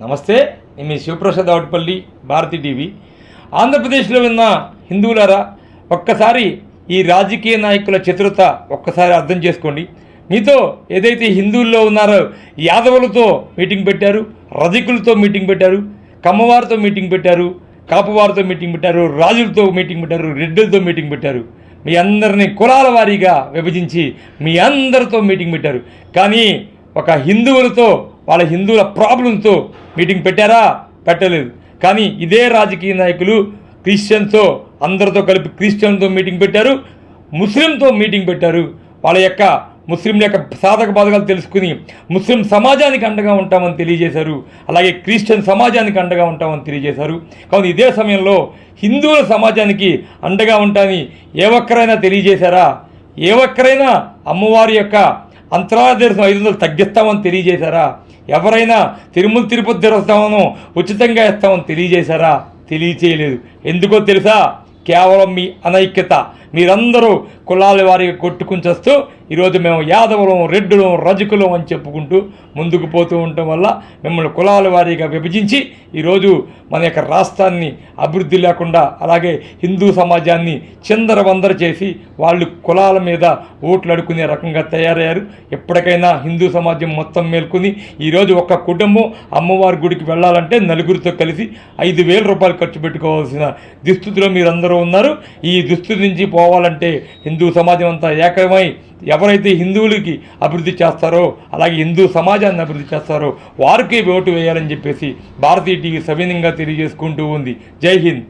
నమస్తే నేను మీ శివప్రసాద్ అవుట్పల్లి భారతి టీవీ. ఆంధ్రప్రదేశ్లో ఉన్న హిందువులారా ఒక్కసారి ఈ రాజకీయ నాయకుల చతురత ఒక్కసారి అర్థం చేసుకోండి. మీతో ఏదైతే హిందువుల్లో ఉన్నారో యాదవులతో మీటింగ్ పెట్టారు రజకులతో మీటింగ్ పెట్టారు కమ్మవారితో మీటింగ్ పెట్టారు కాపువారితో మీటింగ్ పెట్టారు రాజులతో మీటింగ్ పెట్టారు రెడ్డులతో మీటింగ్ పెట్టారు. మీ అందరినీ కులాల వారీగా విభజించి మీ అందరితో మీటింగ్ పెట్టారు. కానీ ఒక హిందువులతో వాళ్ళ హిందువుల ప్రాబ్లంతో మీటింగ్ పెట్టారా? పెట్టలేదు. కానీ ఇదే రాజకీయ నాయకులు క్రిస్టియన్స్తో అందరితో కలిపి క్రిస్టియన్తో మీటింగ్ పెట్టారు ముస్లింతో మీటింగ్ పెట్టారు. వాళ్ళ యొక్క ముస్లింల యొక్క సాధక బాధకాలు తెలుసుకుని ముస్లిం సమాజానికి అండగా ఉంటామని తెలియజేశారు. అలాగే క్రిస్టియన్ సమాజానికి అండగా ఉంటామని తెలియజేశారు. కావున ఇదే సమయంలో హిందువుల సమాజానికి అండగా ఉంటామని ఏ ఒక్కరైనా తెలియజేశారా? ఏ ఒక్కరైనా అమ్మవారి యొక్క అంతరా దర్శనం ఐదు వందలు తగ్గిస్తామని తెలియజేశారా? ఎవరైనా తిరుమల తిరుపతి దేవస్థానం ఉచితంగా ఇస్తామని తెలియజేశారా? తెలియచేయలేదు. ఎందుకో తెలుసా? కేవలం మీ అనైక్యత. మీరందరూ కులాల వారిగా కొట్టుకుని చేస్తూ ఈరోజు మేము యాదవులం రెడ్డులం రజకులం అని చెప్పుకుంటూ ముందుకు పోతూ ఉండటం వల్ల మిమ్మల్ని కులాల వారీగా విభజించి ఈరోజు మన యొక్క రాష్ట్రాన్ని అభివృద్ధి లేకుండా అలాగే హిందూ సమాజాన్ని చిందరవందర చేసి వాళ్ళు కులాల మీద ఓట్లు అడుకునే రకంగా తయారయ్యారు. ఎప్పటికైనా హిందూ సమాజం మొత్తం మేల్కొని ఈరోజు ఒక కుటుంబం అమ్మవారి గుడికి వెళ్ళాలంటే నలుగురితో కలిసి ఐదు వేల రూపాయలు ఖర్చు పెట్టుకోవాల్సిన దుస్థితిలో మీరందరూ ఉన్నారు. ఈ దుస్థితి నుంచి పోవాలంటే హిందూ సమాజం అంతా ఏకమై ఎవరైతే హిందువులకి అభివృద్ధి చేస్తారో అలాగే హిందూ సమాజాన్ని అభివృద్ధి చేస్తారో వారికి ఓటు వేయాలని చెప్పేసి భారతీయ టీవీ సవినంగా తెలియజేసుకుంటూ ఉంది. జై హింద్.